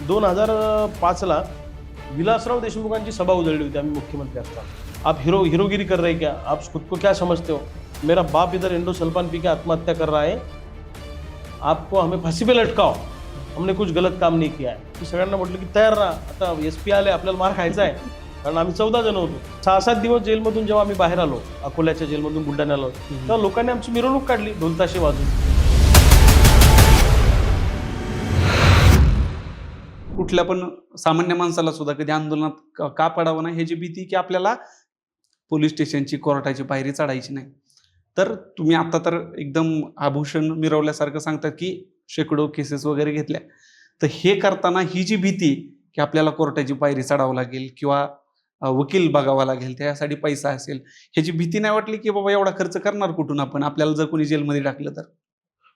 दोन हजार पाचला विलासराव देशमुखांची सभा उजळली होती आम्ही मुख्यमंत्री असताना. आप हिरो हिरोगिरी कर रहे क्या? आप खुद को क्या समझते हो? मेरा बाप इधर इंडो सल्पान पी के आत्महत्या कर रहा है। आपको हमें फांसी पे लटकाओ। हमने कुछ गलत काम नहीं किया है। मी सगळ्यांना म्हटलं की तयार राहा. आता एस पी आले आपल्याला मार खायचा आहे. कारण आम्ही चौदा जण होतो. सहा सात दिवस जेलमधून जेव्हा आम्ही बाहेर आलो अकोल्याच्या जेलमधून बुलढाण्याला आलो तेव्हा लोकांनी आमची मिरवणूक काढली ढोलताशे वाजून. कुठल्या पण सामान्य माणसाला सुद्धा कधी आंदोलनात का पडावं नाही ह्याची भीती की आपल्याला पोलीस स्टेशनची कोर्टाची पायरी चढायची नाही. तर तुम्ही आता तर एकदम आभूषण मिरवल्यासारखं सांगतात की शेकडो केसेस वगैरे घेतल्या. तर हे करताना ही जी भीती की आपल्याला कोर्टाची पायरी चढावं लागेल किंवा वकील बघावा लागेल त्यासाठी पैसा असेल ह्याची भीती नाही वाटली की बाबा एवढा खर्च करणार कुठून आपण? आपल्याला जर कोणी जेलमध्ये टाकलं तर.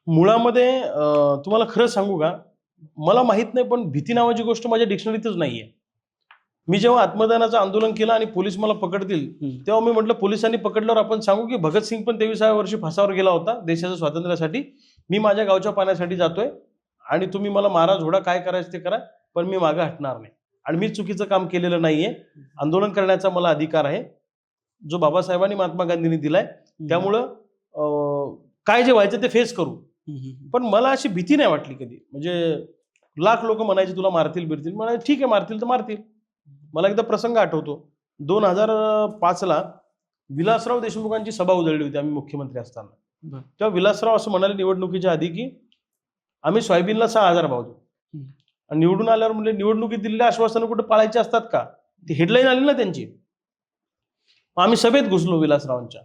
मुळामध्ये तुम्हाला खरं सांगू का? मला माहीत नाही पण भीती नावाची गोष्ट माझ्या डिक्शनरीतच नाहीये. मी जेव्हा आत्मदानाचं आंदोलन केलं आणि पोलीस मला पकडतील. तेव्हा मी म्हटलं पोलिसांनी पकडल्यावर आपण सांगू की भगतसिंग पण तेविसाव्या वर्षी फासावर गेला होता देशाच्या स्वातंत्र्यासाठी. मी माझ्या गावच्या पाण्यासाठी जातोय आणि तुम्ही मला मारा झोडा काय करायचं ते करा पण मी मागं हटणार नाही. आणि मी चुकीचं काम केलेलं नाहीये. आंदोलन करण्याचा मला अधिकार आहे जो बाबासाहेबांनी महात्मा गांधींनी दिलाय. त्यामुळं अं, काय जे व्हायचं ते फेस करू. पण मला अशी भीती नाही वाटली कधी. म्हणजे लाख लोक म्हणायचे तुला मारतील बिरतील. मला ठीक आहे मारतील तर मारतील. मला एकदा प्रसंग आठवतो. दोन हजार पाचला विलासराव देशमुखांची सभा उधळली होती आम्ही मुख्यमंत्री असताना. तेव्हा विलासराव असं म्हणाले निवडणुकीच्या आधी की आम्ही सोयाबीनला सहा हजार भाव देऊ. आणि निवडून आल्यावर म्हणजे निवडणुकीत दिलेल्या आश्वासनं कुठे पाळायची असतात का? ती हेडलाईन आली ना त्यांची. आम्ही सभेत घुसलो विलासरावांच्या.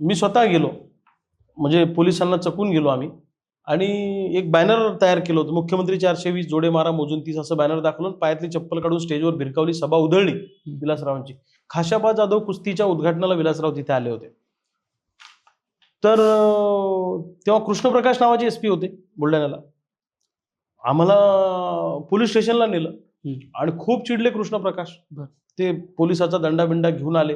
मी स्वतः गेलो. म्हणजे पोलिसांना चकून गेलो आम्ही. आणि एक बॅनर तयार केलं होतं. मुख्यमंत्री चारशे वीस जोडे मारा मोजून तीस असं बॅनर दाखवून पायातली चप्पल काढून स्टेजवर भिरकावली सभा उधळली विलासरावांची. खाशाबा जाधव कुस्तीच्या उद्घाटनाला विलासराव तिथे आले होते. तर तेव्हा कृष्णप्रकाश नावाचे एस पी होते बुलढाण्याला. आम्हाला पोलीस स्टेशनला नेलं. आणि खूप चिडले कृष्णप्रकाश. ते पोलिसाचा दंडाबिंडा घेऊन आले.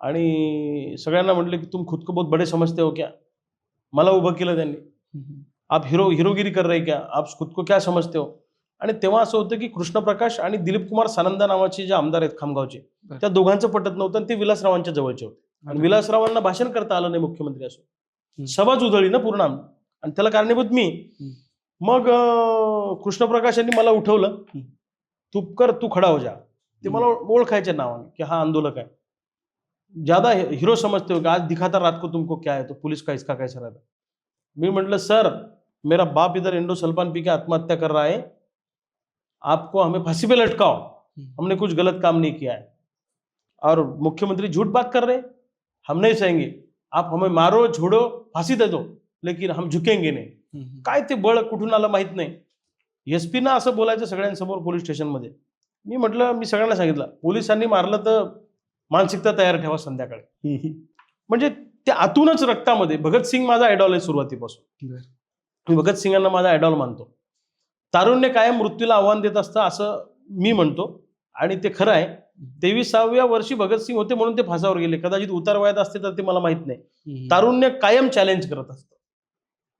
आणि सगळ्यांना म्हटले की तुम खुद को बहुत बडे समजते हो क्या? मला उभं केलं त्यांनी. आप हिरो हिरोगिरी कर रहे क्या? आप खुद को क्या समजते हो? आणि तेव्हा असं होतं की कृष्णप्रकाश आणि दिलीप कुमार सानंदा नावाचे जे आमदार आहेत खामगावचे. त्या दोघांचं पटत नव्हतं आणि ते विलासरावांच्या जवळचे होते. आणि विलासरावांना भाषण करता आलं नाही मुख्यमंत्री असो. सभाच उधळली ना पूर्ण आणि त्याला कारणीभूत मी. मग कृष्णप्रकाश यांनी मला उठवलं. तू कर तू खडा हो जा. ते मला ओळखायच्या नावाने की हा आंदोलक आहे. ज्यादा हिरो समजते हो कि आज दिखाता रात को तुमको क्या है तो पुलिस का इसका कैसा रहता मी म्हटलं सर मेरा बाप इधर इंडो सल्फान पी के आत्महत्या कर रहा है। आपको हमें फांसी पे लटकाओ। हमने कुछ गलत काम नहीं किया है। और मुख्यमंत्री झूठ बात कर रहे हैं। हम नहीं सहेंगे। आप हमें मारो छोड़ो फांसी दे दो लेकिन हम झुकेंगे नहीं। काय ते बळ कुठून आलं माहीत नाही। एस ना असं बोलायचं सगळ्यांसमोर पोलीस स्टेशनमध्ये. मी म्हटलं मी सगळ्यांना सांगितलं पोलिसांनी मारलं तर मानसिकता तयार ठेवा संध्याकाळी. म्हणजे ते आतूनच रक्तामध्ये भगतसिंग माझा आयडॉल आहे सुरुवातीपासून. मी भगतसिंगांना माझा आयडॉल मानतो. तारुण्य कायम मृत्यूला आव्हान देत असतं असं मी म्हणतो. आणि ते खरं आहे. तेविसाव्या वर्षी भगतसिंग होते म्हणून ते फासावर गेले. कदाचित उतार वयात असते तर ते मला माहीत नाही. तारुण्य कायम चॅलेंज करत असतं.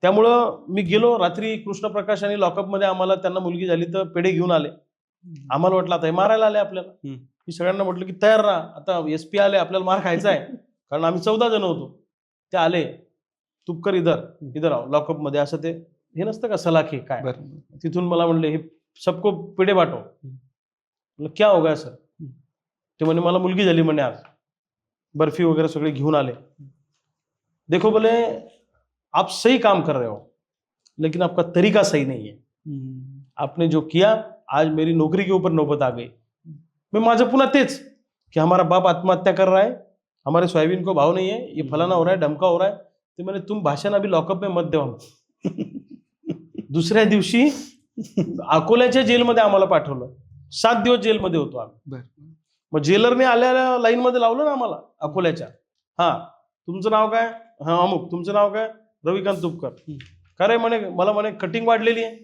त्यामुळं मी गेलो रात्री कृष्णप्रकाश आणि लॉकअपमध्ये आम्हाला त्यांना मुलगी झाली तर पेढे घेऊन आले. आम्हाला वाटलं आता हे मारायला आले आपल्याला. मी सगळ्यांना म्हटलं की तयार राहा. आता एस पी आले आपल्याला मार खायचा आहे. कारण आम्ही चौदा जण होतो. ते आले. तुपकर इधर इधर आहो लॉकअपमध्ये असं ते. हे नसतं का सलाखे काय. तिथून मला म्हणले हे सबको पेढे बाटो. म्हणलं क्या हो गया सर? ते म्हणे मला मुलगी झाली म्हणे आज. बर्फी वगैरे सगळे घेऊन आले. देखो बोले आप सही काम कर रहे हो लेकिन आपका तरीका सही नहीं है। आपने जो किया आज मेरी नौकरी के ऊपर नौबत आ गई। मैं माझं पुन्हा तेच कि हमारा बाप आत्महत्या कर रहा है हमारे सोयाबीन को भाव नहीं है ये फलाना हो रहा है ढमका हो रहा है ते मैंने तुम भाषण अभी लॉकअप में मत देवा दुसऱ्या दिवशी अकोल्याच्या जेलमध्ये आम्हाला पाठवलं. सात दिवस जेलमध्ये होतो आम्ही. मग जेलरने आल्या लाईन मध्ये लावलं ना आम्हाला अकोल्याच्या. हा तुमचं नाव काय? हा अमुक. तुमचं नाव काय? रविकांत तुपकर. हम्म. का रे म्हणे मला म्हणे कटिंग वाढलेली आहे.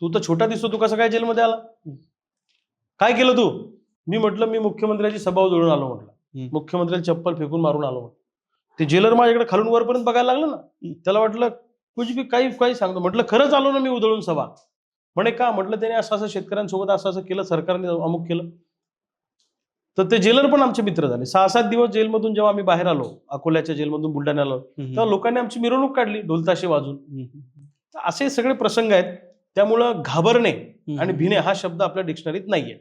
तू तर छोटा दिसतो तू कसं काय जेलमध्ये आला? काय केलं तू? मी म्हटलं मी मुख्यमंत्र्याची सभा उधळून आलो म्हटलं. हम्म. मुख्यमंत्र्याची चप्पल फेकून मारून आलो म्हटलं. ते जेलर माझ्याकडे खालून वरपर्यंत बघायला लागलं ना. त्याला वाटलं कुछ बी काही काही सांगतो. म्हटलं खरंच आलो ना मी उधळून सभा. म्हणे का? म्हटलं त्याने असं असं शेतकऱ्यांसोबत असं असं केलं सरकारने अमुक केलं. तर ते जेलर पण आमचे मित्र झाले. सहा सात दिवस जेलमधून जेव्हा आम्ही बाहेर आलो अकोल्याच्या जेलमधून बुलढाण्याला आलो तेव्हा लोकांनी आमची मिरवणूक काढली ढोलताशे वाजून. असे सगळे प्रसंग आहेत. त्यामुळं घाबरणे आणि भिणे हा शब्द आपल्या डिक्शनरीत नाहीये.